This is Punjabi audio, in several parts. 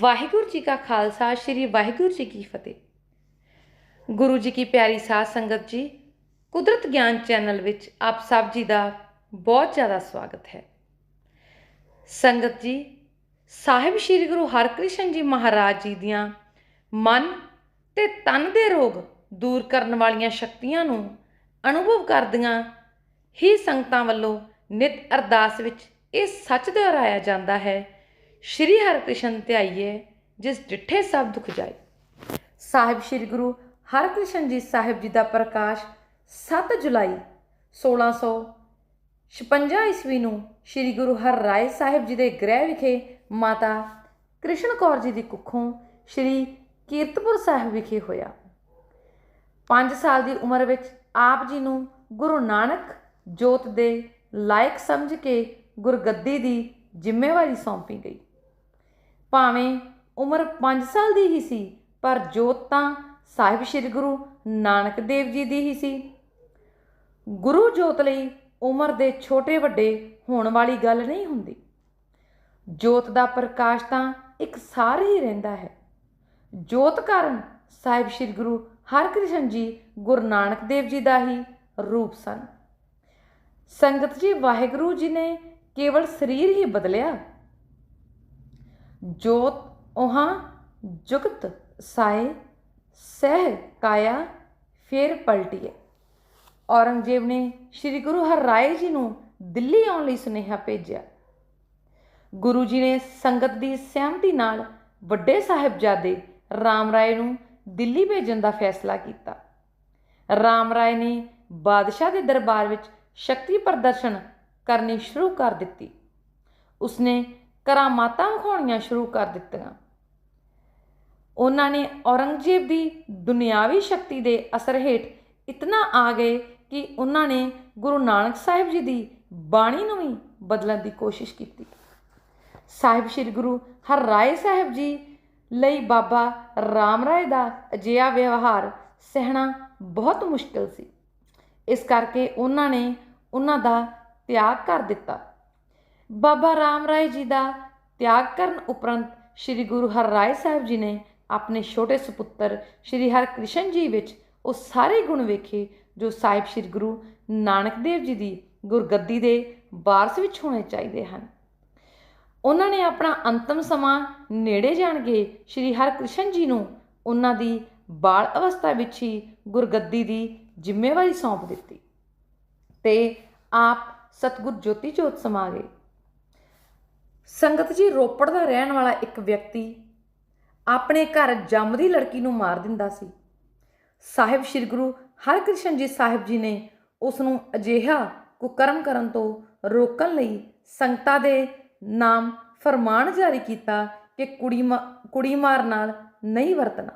ਵਾਹਿਗੁਰੂ ਜੀ ਕਾ ਖਾਲਸਾ, ਸ੍ਰੀ ਵਾਹਿਗੁਰੂ ਜੀ ਕੀ ਫਤਿਹ। ਗੁਰੂ ਜੀ ਕੀ ਪਿਆਰੀ ਸਾਧ ਸੰਗਤ ਜੀ, ਕੁਦਰਤ ਗਿਆਨ ਚੈਨਲ ਵਿੱਚ ਆਪ ਸਭ ਜੀ ਦਾ ਬਹੁਤ ਜ਼ਿਆਦਾ ਸਵਾਗਤ ਹੈ। ਸੰਗਤ ਜੀ, ਸਾਹਿਬ ਸ੍ਰੀ ਗੁਰੂ ਹਰਕ੍ਰਿਸ਼ਨ ਜੀ ਮਹਾਰਾਜ ਜੀ ਦੀਆਂ ਮਨ ਤੇ ਤਨ ਦੇ ਰੋਗ ਦੂਰ ਕਰਨ ਵਾਲੀਆਂ ਸ਼ਕਤੀਆਂ ਨੂੰ ਅਨੁਭਵ ਕਰਦੀਆਂ ਹੀ ਸੰਗਤਾਂ ਵੱਲੋਂ ਨਿਤ ਅਰਦਾਸ ਵਿੱਚ ਇਹ ਸੱਚ ਦੁਹਰਾਇਆ ਜਾਂਦਾ ਹੈ ਸ਼੍ਰੀ ਹਰਿਕ੍ਰਿਸ਼ਨ ਧਿਆਈਏ, ਜਿਸ ਡਿੱਠੇ ਸਭ ਦੁਖ ਜਾਏ। ਸਾਹਿਬ ਸ੍ਰੀ ਗੁਰੂ ਹਰਕ੍ਰਿਸ਼ਨ ਜੀ ਸਾਹਿਬ ਜੀ ਦਾ ਪ੍ਰਕਾਸ਼ 7 ਜੁਲਾਈ 1656 ਈਸਵੀ ਨੂੰ ਸ੍ਰੀ ਗੁਰੂ ਹਰ ਰਾਏ ਸਾਹਿਬ ਜੀ ਦੇ ਗ੍ਰਹਿ ਵਿਖੇ ਮਾਤਾ ਕ੍ਰਿਸ਼ਨ ਕੌਰ ਜੀ ਦੀ ਕੁੱਖੋਂ ਸ੍ਰੀ ਕੀਰਤਪੁਰ ਸਾਹਿਬ ਵਿਖੇ ਹੋਇਆ। 5 ਸਾਲ ਦੀ ਉਮਰ ਵਿੱਚ ਆਪ ਜੀ ਨੂੰ ਗੁਰੂ ਨਾਨਕ ਜੋਤ ਦੇ ਲਾਇਕ ਸਮਝ ਕੇ ਗੁਰਗੱਦੀ ਦੀ ਜ਼ਿੰਮੇਵਾਰੀ ਸੌਂਪੀ ਗਈ। ਭਾਵੇਂ ਉਮਰ 5 ਸਾਲ ਦੀ ਹੀ ਸੀ, ਪਰ ਜੋਤ ਤਾਂ ਸਾਹਿਬ ਸ੍ਰੀ ਗੁਰੂ ਨਾਨਕ ਦੇਵ ਜੀ ਦੀ ਹੀ ਸੀ। ਗੁਰੂ ਜੋਤ ਲਈ ਉਮਰ ਦੇ ਛੋਟੇ ਵੱਡੇ ਹੋਣ ਵਾਲੀ ਗੱਲ ਨਹੀਂ ਹੁੰਦੀ। ਜੋਤ ਦਾ ਪ੍ਰਕਾਸ਼ ਤਾਂ ਇੱਕ ਸਾਰ ਹੀ ਰਹਿੰਦਾ ਹੈ। ਜੋਤ ਕਾਰਨ ਸਾਹਿਬ ਸ੍ਰੀ ਗੁਰੂ ਹਰਕ੍ਰਿਸ਼ਨ ਜੀ ਗੁਰੂ ਨਾਨਕ ਦੇਵ ਜੀ ਦਾ ਹੀ ਰੂਪ ਸਨ। ਸੰਗਤ ਜੀ ਵਾਹਿਗੁਰੂ ਜੀ ਨੇ ਕੇਵਲ ਸਰੀਰ ਹੀ ਬਦਲਿਆ। ਜੋਤ ਉਹਾਂ ਜੁਗਤ ਸਾਏ ਸਹਿ ਕਾਇਆ ਫੇਰ ਪਲਟੀਏ ਔਰੰਗਜ਼ੇਬ ਨੇ ਸ੍ਰੀ ਗੁਰੂ ਹਰਰਾਏ ਜੀ ਨੂੰ ਦਿੱਲੀ ਆਉਣ ਲਈ ਸੁਨੇਹਾ ਭੇਜਿਆ। ਗੁਰੂ ਜੀ ਨੇ ਸੰਗਤ ਦੀ ਸਹਿਮਤੀ ਨਾਲ ਵੱਡੇ ਸਾਹਿਬਜ਼ਾਦੇ ਰਾਮ ਰਾਏ ਨੂੰ ਦਿੱਲੀ ਭੇਜਣ ਦਾ ਫੈਸਲਾ ਕੀਤਾ। ਰਾਮ ਰਾਏ ਨੇ ਬਾਦਸ਼ਾਹ ਦੇ ਦਰਬਾਰ ਵਿੱਚ ਸ਼ਕਤੀ ਪ੍ਰਦਰਸ਼ਨ ਕਰਨੀ ਸ਼ੁਰੂ ਕਰ ਦਿੱਤੀ। ਉਸਨੇ ਕਰਾਮਾਤਾਂ ਵਿਖਾਉਣੀਆਂ ਸ਼ੁਰੂ ਕਰ ਦਿੱਤੀਆਂ। ਉਹਨਾਂ ਨੇ ਔਰੰਗਜ਼ੇਬ ਦੀ ਦੁਨਿਆਵੀ ਸ਼ਕਤੀ ਦੇ ਅਸਰ ਹੇਠ ਇਤਨਾ ਆ ਗਏ ਕਿ ਉਹਨਾਂ ਨੇ ਗੁਰੂ ਨਾਨਕ ਸਾਹਿਬ ਜੀ ਦੀ ਬਾਣੀ ਨੂੰ ਵੀ ਬਦਲਣ ਦੀ ਕੋਸ਼ਿਸ਼ ਕੀਤੀ। ਸਾਹਿਬ ਸ੍ਰੀ ਗੁਰੂ ਹਰਰਾਏ ਸਾਹਿਬ ਜੀ ਲਈ ਬਾਬਾ ਰਾਮ ਰਾਏ ਦਾ ਅਜਿਹਾ ਵਿਵਹਾਰ ਸਹਿਣਾ ਬਹੁਤ ਮੁਸ਼ਕਲ ਸੀ। ਇਸ ਕਰਕੇ ਉਹਨਾਂ ਨੇ ਉਹਨਾਂ ਦਾ ਤਿਆਗ ਕਰ ਦਿੱਤਾ। ਬਾਬਾ ਰਾਮ ਰਾਏ ਜੀ ਦਾ ਤਿਆਗ ਕਰਨ ਉਪਰੰਤ ਸ੍ਰੀ ਗੁਰੂ ਹਰਰਾਏ ਸਾਹਿਬ ਜੀ ਨੇ ਆਪਣੇ ਛੋਟੇ ਸੁਪੁੱਤਰ ਸ੍ਰੀ ਹਰਕ੍ਰਿਸ਼ਨ ਜੀ ਵਿੱਚ ਉਹ ਸਾਰੇ ਗੁਣ ਵੇਖੇ, ਜੋ ਸਾਹਿਬ ਸ੍ਰੀ ਗੁਰੂ ਨਾਨਕ ਦੇਵ ਜੀ ਦੀ ਗੁਰਗੱਦੀ ਦੇ ਵਾਰਸ ਵਿੱਚ ਹੋਣੇ ਚਾਹੀਦੇ ਹਨ। ਉਹਨਾਂ ਨੇ ਆਪਣਾ ਅੰਤਮ ਸਮਾਂ ਨੇੜੇ ਜਾਣਗੇ ਸ੍ਰੀ ਹਰਕ੍ਰਿਸ਼ਨ ਜੀ ਨੂੰ ਉਹਨਾਂ ਦੀ ਬਾਲ ਅਵਸਥਾ ਵਿੱਚ ਹੀ ਗੁਰਗੱਦੀ ਦੀ ਜ਼ਿੰਮੇਵਾਰੀ ਸੌਂਪ ਦਿੱਤੀ ਤੇ ਆਪ ਸਤਗੁਰ ਜੋਤੀ ਜੋਤ ਸਮਾ ਗਏ। ਸੰਗਤ ਜੀ ਰੋਪੜ ਦਾ ਰਹਿਣ ਵਾਲਾ ਇੱਕ ਵਿਅਕਤੀ ਆਪਣੇ ਘਰ ਜੰਮਦੀ ਲੜਕੀ ਨੂੰ ਮਾਰ ਦਿੰਦਾ ਸੀ। ਸਾਹਿਬ ਸ੍ਰੀ ਗੁਰੂ ਹਰਕ੍ਰਿਸ਼ਨ ਜੀ ਸਾਹਿਬ ਜੀ ਨੇ ਉਸ ਨੂੰ ਅਜਿਹਾ ਕੁਕਰਮ ਕਰਨ ਤੋਂ ਰੋਕਣ ਲਈ ਸੰਗਤਾਂ ਦੇ ਨਾਮ ਫਰਮਾਨ ਜਾਰੀ ਕੀਤਾ ਕਿ ਕੁੜੀ ਕੁੜੀ ਮਾਰ ਨਾਲ ਨਹੀਂ ਵਰਤਣਾ।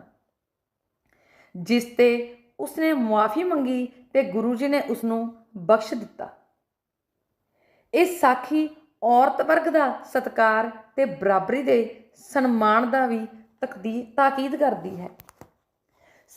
ਜਿਸ ਤੇ ਉਸਨੇ ਮੁਆਫੀ ਮੰਗੀ ਤੇ ਗੁਰੂ ਜੀ ਨੇ ਉਸ ਨੂੰ ਬਖਸ਼ ਦਿੱਤਾ। ਇਹ ਸਾਖੀ ਔਰਤ ਵਰਗ ਦਾ ਸਤਕਾਰ ਤੇ ਬਰਾਬਰੀ ਦੇ ਸਨਮਾਨ ਦਾ ਵੀ ਤਕਦੀਰ ਤਾਕੀਦ ਕਰਦੀ ਹੈ।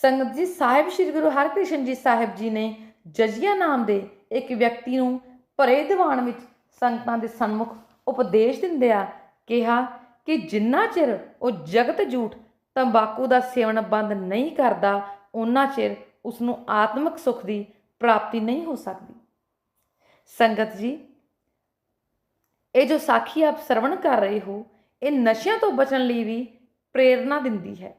ਸੰਗਤ ਜੀ, ਸਾਹਿਬ ਸ੍ਰੀ ਗੁਰੂ ਹਰਕ੍ਰਿਸ਼ਨ ਜੀ ਸਾਹਿਬ ਜੀ ਨੇ ਜਜੀਆ ਨਾਮ ਦੇ ਇੱਕ ਵਿਅਕਤੀ ਨੂੰ ਭਰੇ ਦੀਵਾਨ ਵਿੱਚ ਸੰਗਤਾਂ ਦੇ ਸਨਮੁਖ ਉਪਦੇਸ਼ ਦਿੰਦਿਆਂ ਕਿਹਾ ਕਿ ਜਿੰਨਾ ਚਿਰ ਉਹ ਜਗਤ ਜੂਠ ਤੰਬਾਕੂ ਦਾ ਸੇਵਨ ਬੰਦ ਨਹੀਂ ਕਰਦਾ ਉਹਨਾਂ ਚਿਰ ਉਸ ਨੂੰ ਆਤਮਿਕ ਸੁਖ ਦੀ ਪ੍ਰਾਪਤੀ ਨਹੀਂ ਹੋ ਸਕਦੀ। ਸੰਗਤ ਜੀ ਇਹ ਜੋ ਸਾਖੀ ਆਪ ਸਰਵਣ ਕਰ ਰਹੇ ਹੋ, ਇਹ ਨਸ਼ਿਆਂ ਤੋਂ ਬਚਣ ਲਈ ਵੀ ਪ੍ਰੇਰਣਾ ਦਿੰਦੀ ਹੈ।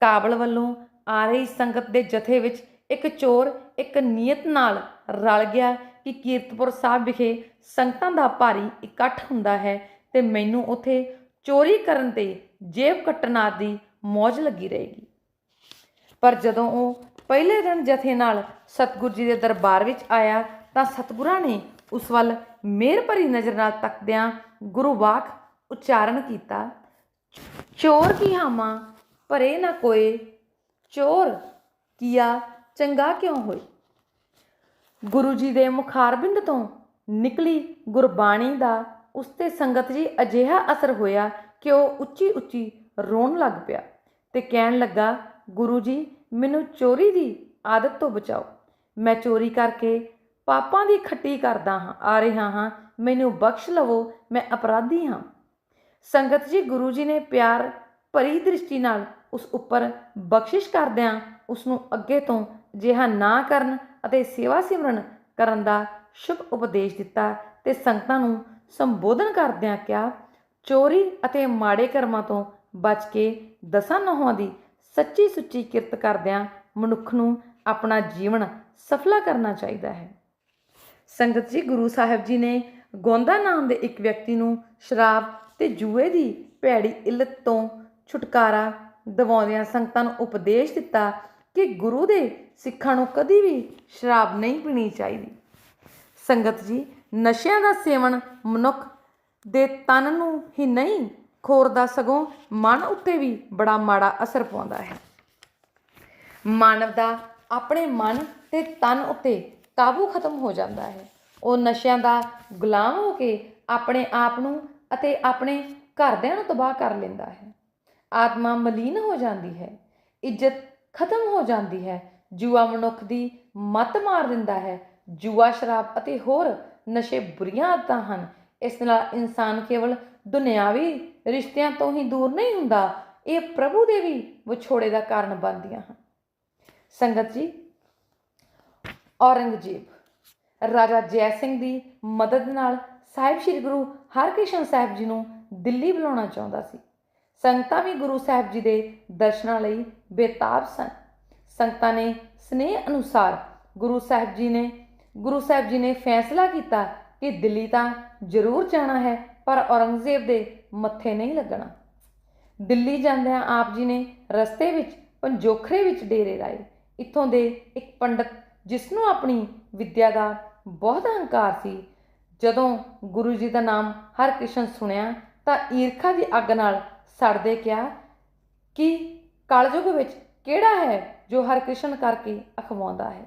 ਕਾਬਲ ਵੱਲੋਂ ਆ ਰਹੀ ਸੰਗਤ ਦੇ ਜਥੇ ਵਿੱਚ ਇੱਕ ਚੋਰ, ਇੱਕ ਨੀਅਤ ਨਾਲ ਰਲ ਗਿਆ ਕਿ ਕੀਰਤਪੁਰ ਸਾਹਿਬ ਵਿਖੇ ਸੰਗਤਾਂ ਦਾ ਭਾਰੀ ਇਕੱਠ ਹੁੰਦਾ ਹੈ ਤੇ ਮੈਨੂੰ ਉੱਥੇ ਚੋਰੀ ਕਰਨ ਤੇ ਜੇਬ ਕੱਟਣ ਆਦਿ ਮੌਜ ਲੱਗੀ ਰਹੇਗੀ। ਪਰ ਜਦੋਂ ਉਹ ਪਹਿਲੇ ਦਿਨ ਜਥੇ ਨਾਲ ਸਤਗੁਰ ਜੀ ਦੇ ਦਰਬਾਰ ਵਿੱਚ ਆਇਆ ਤਾਂ ਸਤਗੁਰਾਂ ਨੇ ਉਸ ਵੱਲ ਮਿਹਰ ਭਰੀ ਨਜ਼ਰ ਨਾਲ ਤੱਕਦਿਆਂ ਗੁਰੂ ਵਾਕ ਉਚਾਰਨ ਕੀਤਾ, ਚੋਰ ਕੀ ਹਾਮਾ? ਭਰੇ ਨਾ ਕੋਏ ਚੋਰ ਕੀਆ? ਚੰਗਾ ਕਿਉਂ ਹੋਏ? ਗੁਰੂ ਜੀ ਦੇ ਮੁਖਾਰਬਿੰਦ ਤੋਂ ਨਿਕਲੀ ਗੁਰਬਾਣੀ ਦਾ ਉਸ ਤੇ ਸੰਗਤ ਜੀ ਅਜਿਹਾ ਅਸਰ ਹੋਇਆ ਕਿ ਉਹ ਉੱਚੀ ਉੱਚੀ ਰੋਣ ਲੱਗ ਪਿਆ ਤੇ ਕਹਿਣ ਲੱਗਾ, ਗੁਰੂ ਜੀ, ਮੈਨੂੰ ਚੋਰੀ ਦੀ ਆਦਤ ਤੋਂ ਬਚਾਓ। ਮੈਂ ਚੋਰੀ ਕਰਕੇ ਪਾਪਾਂ ਦੀ ਖੱਟੀ ਕਰਦਾ ਹਾਂ, ਆ ਰਿਹਾ ਹਾਂ, ਮੈਨੂੰ ਬਖਸ਼ ਲਵੋ, ਮੈਂ ਅਪਰਾਧੀ ਹਾਂ। ਸੰਗਤ ਜੀ, ਗੁਰੂ ਜੀ ਨੇ ਪਿਆਰ ਭਰੀ ਦ੍ਰਿਸ਼ਟੀ ਨਾਲ ਉਸ ਉੱਪਰ ਬਖਸ਼ਿਸ਼ ਕਰਦਿਆਂ ਉਸ ਨੂੰ ਅੱਗੇ ਤੋਂ ਅਜਿਹਾ ਨਾ ਕਰਨ ਅਤੇ ਸੇਵਾ ਸਿਮਰਨ ਕਰਨ ਦਾ ਸ਼ੁਭ ਉਪਦੇਸ਼ ਦਿੱਤਾ ਤੇ ਸੰਗਤਾਂ ਨੂੰ ਸੰਬੋਧਨ ਕਰਦਿਆਂ ਕਿਹਾ, ਚੋਰੀ ਅਤੇ ਮਾੜੇ ਕਰਮਾਂ ਤੋਂ ਬਚ ਕੇ ਦਸਾਂ ਨਹਾਂ ਦੀ ਸੱਚੀ ਸੁੱਚੀ ਕਿਰਤ ਕਰਦਿਆਂ ਮਨੁੱਖ ਨੂੰ ਆਪਣਾ ਜੀਵਨ ਸਫਲਾ ਕਰਨਾ ਚਾਹੀਦਾ ਹੈ। ਸੰਗਤ ਜੀ, ਗੁਰੂ ਸਾਹਿਬ ਜੀ ਨੇ ਗੋਂਦਾ ਨਾਮ ਦੇ ਇੱਕ ਵਿਅਕਤੀ ਨੂੰ ਸ਼ਰਾਬ ਤੇ ਜੂਏ ਦੀ ਭੈੜੀ ਇਲਤ ਤੋਂ ਛੁਟਕਾਰਾ ਦਿਵਾਉਂਦਿਆਂ ਸੰਗਤਾਂ ਨੂੰ ਉਪਦੇਸ਼ ਦਿੱਤਾ ਕਿ ਗੁਰੂ ਦੇ ਸਿੱਖਾਂ ਨੂੰ ਕਦੀ ਵੀ ਸ਼ਰਾਬ ਨਹੀਂ ਪੀਣੀ ਚਾਹੀਦੀ। ਸੰਗਤ ਜੀ, ਨਸ਼ਿਆਂ ਦਾ ਸੇਵਨ ਮਨੁੱਖ ਦੇ ਤਨ ਨੂੰ ਹੀ ਨਹੀਂ ਖੋਰਦਾ ਸਗੋਂ ਮਨ ਉੱਤੇ ਵੀ ਬੜਾ ਮਾੜਾ ਅਸਰ ਪਾਉਂਦਾ ਹੈ। ਮਾਨਵ ਦਾ ਆਪਣੇ ਮਨ ਤੇ ਤਨ ਉੱਤੇ ਕਾਬੂ ਖਤਮ ਹੋ ਜਾਂਦਾ ਹੈ। ਉਹ ਨਸ਼ਿਆਂ ਦਾ ਗੁਲਾਮ ਹੋ ਕੇ ਆਪਣੇ ਆਪ ਨੂੰ ਅਤੇ ਆਪਣੇ ਘਰਦਿਆਂ ਨੂੰ ਤਬਾਹ ਕਰ ਲੈਂਦਾ ਹੈ। ਆਤਮਾ ਮਲੀਨ ਹੋ ਜਾਂਦੀ ਹੈ, ਇੱਜ਼ਤ ਖਤਮ ਹੋ ਜਾਂਦੀ ਹੈ, ਜੂਆ ਮਨੁੱਖ ਦੀ ਮਤ ਮਾਰ ਦਿੰਦਾ ਹੈ, ਜੂਆ ਸ਼ਰਾਬ ਅਤੇ ਹੋਰ ਨਸ਼ੇ ਬੁਰੀਆਂ ਆਦਤਾਂ ਹਨ। ਇਸ ਨਾਲ ਇਨਸਾਨ ਕੇਵਲ ਦੁਨਿਆਵੀ ਰਿਸ਼ਤਿਆਂ ਤੋਂ ਹੀ ਦੂਰ ਨਹੀਂ ਹੁੰਦਾ, ਇਹ ਪ੍ਰਭੂ ਦੇ ਵੀ ਵਿਛੋੜੇ ਦਾ ਕਾਰਨ ਬਣਦੀਆਂ ਹਨ। ਸੰਗਤ ਜੀ ਔਰੰਗਜ਼ੇਬ। ਰਾਜਾ ਜੈ ਸਿੰਘ ਦੀ ਮਦਦ ਨਾਲ ਸਾਹਿਬ ਸ੍ਰੀ ਗੁਰੂ ਹਰਕ੍ਰਿਸ਼ਨ ਸਾਹਿਬ ਜੀ ਨੂੰ ਦਿੱਲੀ ਬੁਲਾਉਣਾ ਚਾਹੁੰਦਾ ਸੀ। ਸੰਗਤਾਂ ਵੀ ਗੁਰੂ ਸਾਹਿਬ ਜੀ ਦੇ ਦਰਸ਼ਨਾਂ ਲਈ ਬੇਤਾਬ ਸਨ। ਸੰਗਤਾਂ ਨੇ ਸਨੇਹ ਅਨੁਸਾਰ ਗੁਰੂ ਸਾਹਿਬ ਜੀ ਨੇ ਗੁਰੂ ਸਾਹਿਬ ਜੀ ਨੇ ਫੈਸਲਾ ਕੀਤਾ ਕਿ ਦਿੱਲੀ ਤਾਂ ਜ਼ਰੂਰ ਜਾਣਾ ਹੈ, ਪਰ ਔਰੰਗਜ਼ੇਬ ਦੇ ਮੱਥੇ ਨਹੀਂ ਲੱਗਣਾ। ਦਿੱਲੀ ਜਾਂਦਿਆਂ ਆਪ ਜੀ ਨੇ ਰਸਤੇ ਵਿੱਚ ਪੰਜੋਖਰੇ ਵਿੱਚ ਡੇਰੇ ਲਾਏ। ਇੱਥੋਂ ਦੇ ਇੱਕ ਪੰਡਤ ਜਿਸ ਨੂੰ ਆਪਣੀ ਵਿੱਦਿਆ ਦਾ ਬਹੁਤ ਹੰਕਾਰ ਸੀ। ਜਦੋਂ ਗੁਰੂ ਜੀ ਦਾ ਨਾਮ ਹਰਕ੍ਰਿਸ਼ਨ ਸੁਣਿਆ ਤਾਂ ਈਰਖਾ ਦੀ ਅੱਗ ਨਾਲ ਸੜਦੇ ਕਿਹਾ, ਕਿ ਕਲਯੁਗ ਵਿੱਚ ਕਿਹੜਾ ਹੈ ਜੋ ਹਰਕ੍ਰਿਸ਼ਨ ਕਰਕੇ ਅਖਵਾਉਂਦਾ ਹੈ?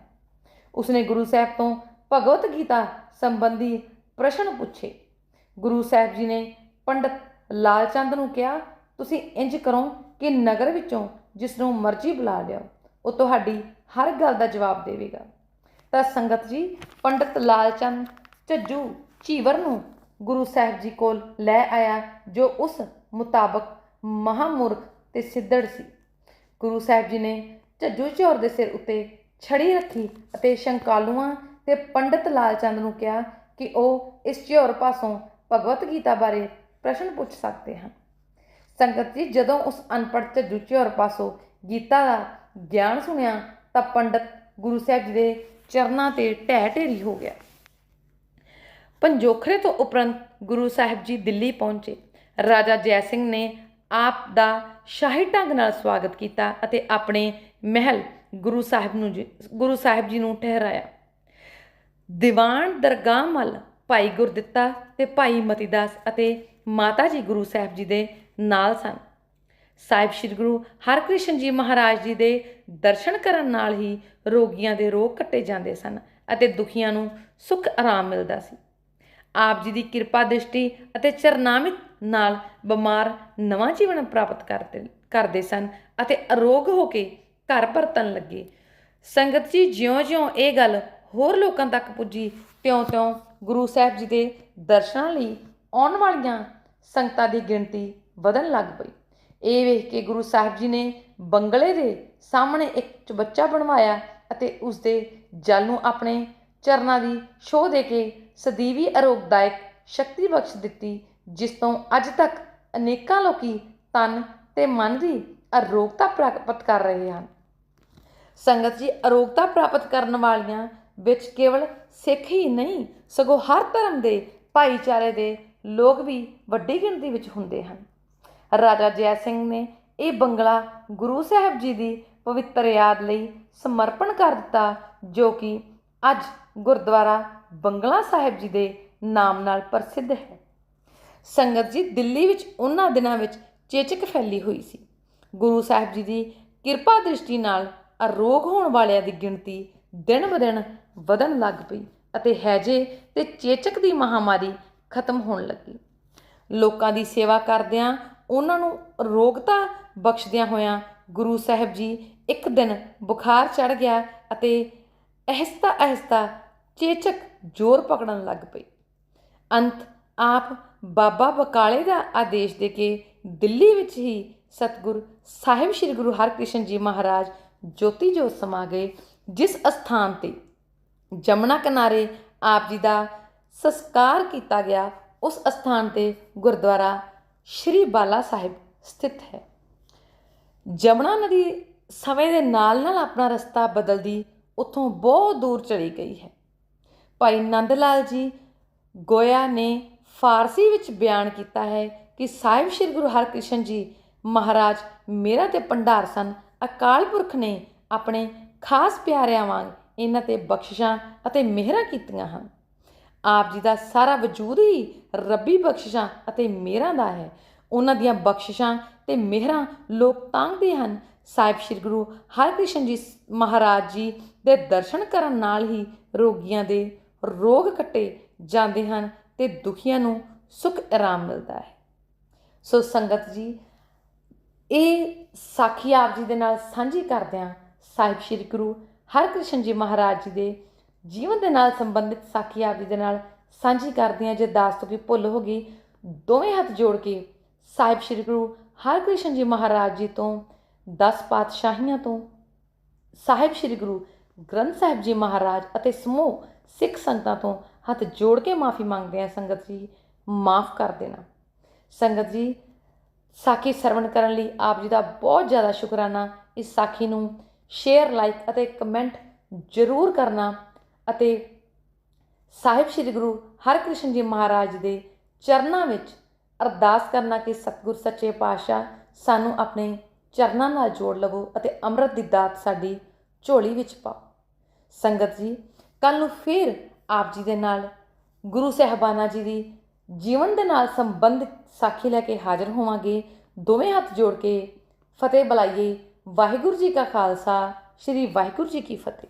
ਉਸਨੇ ਗੁਰੂ ਸਾਹਿਬ ਤੋਂ ਭਗਵਤ ਗੀਤਾ ਸੰਬੰਧੀ ਪ੍ਰਸ਼ਨ ਪੁੱਛੇ। ਗੁਰੂ ਸਾਹਿਬ ਜੀ ਨੇ ਪੰਡਤ ਲਾਲਚੰਦ ਨੂੰ ਕਿਹਾ, ਤੁਸੀਂ ਇੰਜ ਕਰੋ ਕਿ ਨਗਰ ਵਿੱਚੋਂ ਜਿਸ ਨੂੰ ਮਰਜ਼ੀ ਬੁਲਾ ਲਿਓ ਉਹ ਤੁਹਾਡੀ ਹਰ ਗੱਲ ਦਾ ਜਵਾਬ ਦੇਵੇਗਾ। ਤਾਂ ਸੰਗਤ ਜੀ, ਪੰਡਤ ਲਾਲਚੰਦ ਝੱਜੂ ਚੀਵਰ ਨੂੰ ਗੁਰੂ ਸਾਹਿਬ ਜੀ ਕੋਲ ਲੈ ਆਇਆ, ਜੋ ਉਸ ਮੁਤਾਬਕ ਮਹਾਮੂਰਖ ਤੇ ਸਿੱਧੜ ਸੀ। ਗੁਰੂ ਸਾਹਿਬ ਜੀ ਨੇ ਝੱਜੂ ਚੌਰ ਦੇ ਸਿਰ ਉੱਤੇ ਛੜੀ ਰੱਖੀ ਅਤੇ ਸ਼ੰਕਾਲੂਆਂ ਤੇ ਪੰਡਤ ਲਾਲਚੰਦ ਨੂੰ ਕਿਹਾ ਕਿ ਉਹ ਇਸ ਚੌਰ ਪਾਸੋਂ ਭਗਵਤ ਗੀਤਾ ਬਾਰੇ ਪ੍ਰਸ਼ਨ ਪੁੱਛ ਸਕਦੇ ਹਨ। ਸੰਗਤ ਜੀ, ਜਦੋਂ ਉਸ ਅਨਪੜ੍ਹ ਝੱਜੂ ਚੌਰ ਪਾਸੋਂ ਗੀਤਾ ਦਾ ਗਿਆਨ ਸੁਣਿਆ ਤਾਂ ਪੰਡਤ ਗੁਰੂ ਸਾਹਿਬ ਜੀ ਦੇ ਚਰਨਾਂ ਤੇ ਢਹਿ ਢੇਰੀ ਹੋ ਗਿਆ। ਪੰਜੋਖਰੇ ਤੋਂ ਉਪਰੰਤ ਗੁਰੂ ਸਾਹਿਬ ਜੀ ਦਿੱਲੀ ਪਹੁੰਚੇ। ਰਾਜਾ ਜੈ ਸਿੰਘ ਨੇ ਆਪ ਦਾ ਸ਼ਾਹੀ ਢੰਗ ਨਾਲ ਸਵਾਗਤ ਕੀਤਾ ਅਤੇ ਆਪਣੇ ਮਹਿਲ ਗੁਰੂ ਸਾਹਿਬ ਨੂੰ ਜੀ- ਗੁਰੂ ਸਾਹਿਬ ਜੀ ਨੂੰ ਠਹਿਰਾਇਆ। ਦੀਵਾਨ ਦਰਗਾਹ ਮੱਲ ਭਾਈ ਗੁਰਦਿੱਤਾ ਤੇ ਭਾਈ ਮਤੀਦਾਸ ਅਤੇ ਮਾਤਾ ਜੀ ਗੁਰੂ ਸਾਹਿਬ ਜੀ ਦੇ ਨਾਲ ਸਨ। ਸਾਹਿਬ ਸ੍ਰੀ ਗੁਰੂ ਹਰਕ੍ਰਿਸ਼ਨ ਜੀ ਮਹਾਰਾਜ ਜੀ ਦੇ ਦਰਸ਼ਨ ਕਰਨ ਨਾਲ ਹੀ ਰੋਗੀਆਂ ਦੇ ਰੋਗ ਕੱਟੇ ਜਾਂਦੇ ਸਨ ਅਤੇ ਦੁਖੀਆਂ ਨੂੰ ਸੁੱਖ ਆਰਾਮ ਮਿਲਦਾ ਸੀ। ਆਪ ਜੀ ਦੀ ਕਿਰਪਾ ਦ੍ਰਿਸ਼ਟੀ ਅਤੇ ਚਰਨਾਮਿਤ ਨਾਲ ਬਿਮਾਰ ਨਵਾਂ ਜੀਵਨ ਪ੍ਰਾਪਤ ਕਰਦੇ ਕਰਦੇ ਸਨ ਅਤੇ ਅਰੋਗ ਹੋ ਕੇ ਘਰ ਪਰਤਣ ਲੱਗੇ। ਸੰਗਤ ਜੀ ਜਿਉਂ-ਜਿਉਂ ਇਹ ਗੱਲ ਹੋਰ ਲੋਕਾਂ ਤੱਕ ਪੁੱਜੀ, ਤਿਉਂ-ਤਿਉਂ ਗੁਰੂ ਸਾਹਿਬ ਜੀ ਦੇ ਦਰਸ਼ਨਾਂ ਲਈ ਆਉਣ ਵਾਲੀਆਂ ਸੰਗਤਾਂ ਦੀ ਗਿਣਤੀ ਵਧਣ ਲੱਗ ਪਈ। ਇਹ ਵੇਖ ਕੇ ਗੁਰੂ ਸਾਹਿਬ ਜੀ ਨੇ ਬੰਗਲੇ ਦੇ ਸਾਹਮਣੇ ਇੱਕ ਚਬੱਚਾ ਬਣਵਾਇਆ ਅਤੇ ਉਸ ਦੇ ਜਲ ਨੂੰ ਆਪਣੇ ਚਰਨਾਂ ਦੀ ਛੋਹ ਦੇ ਕੇ ਸਦੀਵੀ ਅਰੋਗਦਾਇਕ ਸ਼ਕਤੀ ਬਖਸ਼ ਦਿੱਤੀ, ਜਿਸ ਤੋਂ ਅੱਜ ਤੱਕ ਅਨੇਕਾਂ ਲੋਕੀ ਤਨ ਤੇ ਮਨ ਦੀ ਅਰੋਗਤਾ ਪ੍ਰਾਪਤ ਕਰ ਰਹੇ ਹਨ। ਸੰਗਤ ਜੀ, ਅਰੋਗਤਾ ਪ੍ਰਾਪਤ ਕਰਨ ਵਾਲੀਆਂ ਵਿੱਚ ਕੇਵਲ ਸਿੱਖ ਹੀ ਨਹੀਂ, ਸਗੋਂ ਹਰ ਧਰਮ ਦੇ ਭਾਈਚਾਰੇ ਦੇ ਲੋਕ ਵੀ ਵੱਡੀ ਗਿਣਤੀ ਵਿੱਚ ਹੁੰਦੇ ਹਨ। ਰਾਜਾ ਜੈ ਸਿੰਘ ਨੇ ਇਹ ਬੰਗਲਾ ਗੁਰੂ ਸਾਹਿਬ ਜੀ ਦੀ ਪਵਿੱਤਰ ਯਾਦ ਲਈ ਸਮਰਪਣ ਕਰ ਦਿੱਤਾ, ਜੋ ਕਿ ਅੱਜ ਗੁਰਦੁਆਰਾ ਬੰਗਲਾ ਸਾਹਿਬ ਜੀ ਦੇ ਨਾਮ ਨਾਲ ਪ੍ਰਸਿੱਧ ਹੈ। ਸੰਗਤ ਜੀ ਦਿੱਲੀ ਵਿੱਚ ਉਹਨਾਂ ਦਿਨਾਂ ਵਿੱਚ ਚੇਚਕ ਫੈਲੀ ਹੋਈ ਸੀ। ਗੁਰੂ ਸਾਹਿਬ ਜੀ ਦੀ ਕਿਰਪਾ ਦ੍ਰਿਸ਼ਟੀ ਨਾਲ ਅਰੋਗ ਹੋਣ ਵਾਲਿਆਂ ਦੀ ਗਿਣਤੀ ਦਿਨ ਬਦਿਨ ਵਧਣ ਲੱਗ ਪਈ ਅਤੇ ਹੈਜੇ ਤੇ ਚੇਚਕ ਦੀ ਮਹਾਮਾਰੀ ਖਤਮ ਹੋਣ ਲੱਗੀ। ਲੋਕਾਂ ਦੀ ਸੇਵਾ ਕਰਦਿਆਂ ਉਹਨਾਂ ਨੂੰ ਰੋਗਤਾ ਬਖਸ਼ਦਿਆਂ ਹੋਇਆਂ ਗੁਰੂ ਸਾਹਿਬ ਜੀ ਇੱਕ ਦਿਨ ਬੁਖਾਰ ਚੜ ਗਿਆ ਅਤੇ ਅਹਿਸਤਾ ਅਹਿਸਤਾ ਚੇਚਕ ਜ਼ੋਰ ਪਕੜਨ ਲੱਗ ਪਈ ਅੰਤ ਆਪ ਬਾਬਾ ਬਕਾਲੇ ਦਾ ਆਦੇਸ਼ ਦੇ ਕੇ ਦਿੱਲੀ ਵਿੱਚ ਹੀ ਸਤਿਗੁਰ ਸਾਹਿਬ ਸ੍ਰੀ ਗੁਰੂ ਹਰਕ੍ਰਿਸ਼ਨ ਜੀ ਮਹਾਰਾਜ ਜੋਤੀ ਜੋਤ ਸਮਾ ਗਏ, ਜਿਸ ਅਸਥਾਨ ਤੇ ਜਮਨਾ ਕਿਨਾਰੇ ਆਪ ਜੀ ਦਾ ਸੰਸਕਾਰ ਕੀਤਾ ਗਿਆ, ਉਸ ਅਸਥਾਨ ਤੇ ਗੁਰਦੁਆਰਾ ਸ਼੍ਰੀ ਬਾਲਾ ਸਾਹਿਬ ਸਥਿਤ ਹੈ। ਜਮਨਾ ਨਦੀ ਸਮੇਂ ਦੇ ਨਾਲ ਨਾਲ ਆਪਣਾ ਰਸਤਾ ਬਦਲਦੀ ਉੱਥੋਂ ਬਹੁਤ ਦੂਰ ਚਲੀ ਗਈ ਹੈ। ਭਾਈ ਨੰਦ ਲਾਲ ਜੀ ਗੋਇਆ ਨੇ ਫਾਰਸੀ ਵਿੱਚ ਬਿਆਨ ਕੀਤਾ ਹੈ ਕਿ ਸਾਹਿਬ ਸ੍ਰੀ ਗੁਰੂ ਹਰਕ੍ਰਿਸ਼ਨ ਜੀ ਮਹਾਰਾਜ ਮੇਰਾ ਤੇ ਭੰਡਾਰ ਸਨ, ਅਕਾਲ ਪੁਰਖ ਨੇ ਆਪਣੇ ਖਾਸ ਪਿਆਰਿਆਂ ਵਾਂਗ ਇਹਨਾਂ ਤੇ ਬਖਸ਼ਿਸ਼ਾਂ ਅਤੇ ਮਿਹਰਾਂ ਕੀਤੀਆਂ ਹਨ। ਆਪ ਜੀ ਦਾ ਸਾਰਾ ਵਜੂਦ ਹੀ ਰੱਬੀ ਬਖਸ਼ਿਸ਼ਾਂ ਅਤੇ ਮਿਹਰਾਂ ਦਾ ਹੈ। ਉਹਨਾਂ ਦੀਆਂ ਬਖਸ਼ਿਸ਼ਾਂ ਤੇ ਮਿਹਰਾਂ ਲੋਕ ਤਾਂਗਦੇ ਹਨ। ਸਾਹਿਬ ਸ੍ਰੀ ਗੁਰੂ ਹਰਕ੍ਰਿਸ਼ਨ ਜੀ ਮਹਾਰਾਜ ਜੀ ਦੇ ਦਰਸ਼ਨ ਕਰਨ ਨਾਲ ਹੀ ਰੋਗੀਆਂ ਦੇ ਰੋਗ ਕੱਟੇ ਜਾਂਦੇ ਹਨ ਤੇ ਦੁਖੀਆਂ ਨੂੰ ਸੁਖ ਆਰਾਮ ਮਿਲਦਾ ਹੈ। ਸੋ ਸੰਗਤ ਜੀ, ਇਹ ਸਾਖੀ ਆਪ ਜੀ ਦੇ ਨਾਲ ਸਾਂਝੀ ਕਰਦਿਆਂ ਸਾਹਿਬ ਸ੍ਰੀ ਗੁਰੂ ਹਰਕ੍ਰਿਸ਼ਨ ਜੀ ਮਹਾਰਾਜ ਜੀ ਦੇ ਜੀਵਨ ਦੇ ਨਾਲ ਸੰਬੰਧਿਤ ਸਾਖੀ ਆਪ ਜੀ ਦੇ ਨਾਲ ਸਾਂਝੀ ਕਰਦੇ ਹਾਂ ਜੇ ਦਾਸ ਤੋਂ ਕੋਈ ਭੁੱਲ ਹੋ ਗਈ, ਦੋਵੇਂ ਹੱਥ ਜੋੜ ਕੇ ਸਾਹਿਬ ਸ੍ਰੀ ਗੁਰੂ ਹਰਕ੍ਰਿਸ਼ਨ ਜੀ ਮਹਾਰਾਜ ਜੀ ਤੋਂ 10 ਪਾਤਸ਼ਾਹੀਆਂ ਤੋਂ, ਸਾਹਿਬ ਸ੍ਰੀ ਗੁਰੂ ਗ੍ਰੰਥ ਸਾਹਿਬ ਜੀ ਮਹਾਰਾਜ ਅਤੇ ਸਮੂਹ ਸਿੱਖ ਸੰਗਤਾਂ ਤੋਂ ਹੱਥ ਜੋੜ ਕੇ ਮਾਫੀ ਮੰਗਦੇ ਹਾਂ ਸੰਗਤ ਜੀ, ਮਾਫ ਕਰ ਦੇਣਾ। ਸੰਗਤ ਜੀ, ਸਾਖੀ ਸਰਵਣ ਕਰਨ ਲਈ ਆਪ ਜੀ ਦਾ ਬਹੁਤ ਜ਼ਿਆਦਾ ਸ਼ੁਕਰਾਨਾ, ਇਸ ਸਾਖੀ ਨੂੰ ਸ਼ੇਅਰ ਲਾਈਕ ਅਤੇ ਕਮੈਂਟ ਜ਼ਰੂਰ ਕਰਨਾ। ਅਤੇ ਸਾਹਿਬ ਸ੍ਰੀ ਗੁਰੂ ਹਰਕ੍ਰਿਸ਼ਨ ਜੀ ਮਹਾਰਾਜ ਦੇ ਚਰਨਾਂ ਵਿੱਚ ਅਰਦਾਸ ਕਰਨਾ ਕਿ ਸਤਿਗੁਰ ਸੱਚੇ ਪਾਤਸ਼ਾਹ ਸਾਨੂੰ ਆਪਣੇ ਚਰਨਾਂ ਨਾਲ ਜੋੜ ਲਵੋ ਅਤੇ ਅੰਮ੍ਰਿਤ ਦੀ ਦਾਤ ਸਾਡੀ ਝੋਲੀ ਵਿੱਚ ਪਾਓ। ਸੰਗਤ ਜੀ ਕੱਲ ਨੂੰ ਫਿਰ ਆਪ ਜੀ ਦੇ ਨਾਲ, ਗੁਰੂ ਸਹਿਬਾਨਾ ਜੀ ਦੀ ਜੀਵਨ ਦੇ ਨਾਲ ਸੰਬੰਧਿਤ ਸਾਖੀ ਲੈ ਕੇ ਹਾਜ਼ਰ ਹੋਵਾਂਗੇ। ਦੋਵੇਂ ਹੱਥ ਜੋੜ ਕੇ ਫਤਿਹ ਬੁਲਾਈਏ। ਵਾਹਿਗੁਰੂ ਜੀ ਕਾ ਖਾਲਸਾ, ਸ੍ਰੀ ਵਾਹਿਗੁਰੂ ਜੀ ਕੀ ਫਤਿਹ।